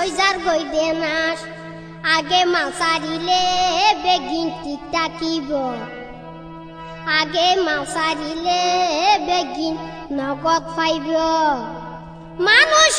Howitzer গই দে নাশ আগে মাসারিলে বেগিন ঠিক থাকিব। আগে মাসারিলে বেগিন নগদ পাইব। বেশয়ে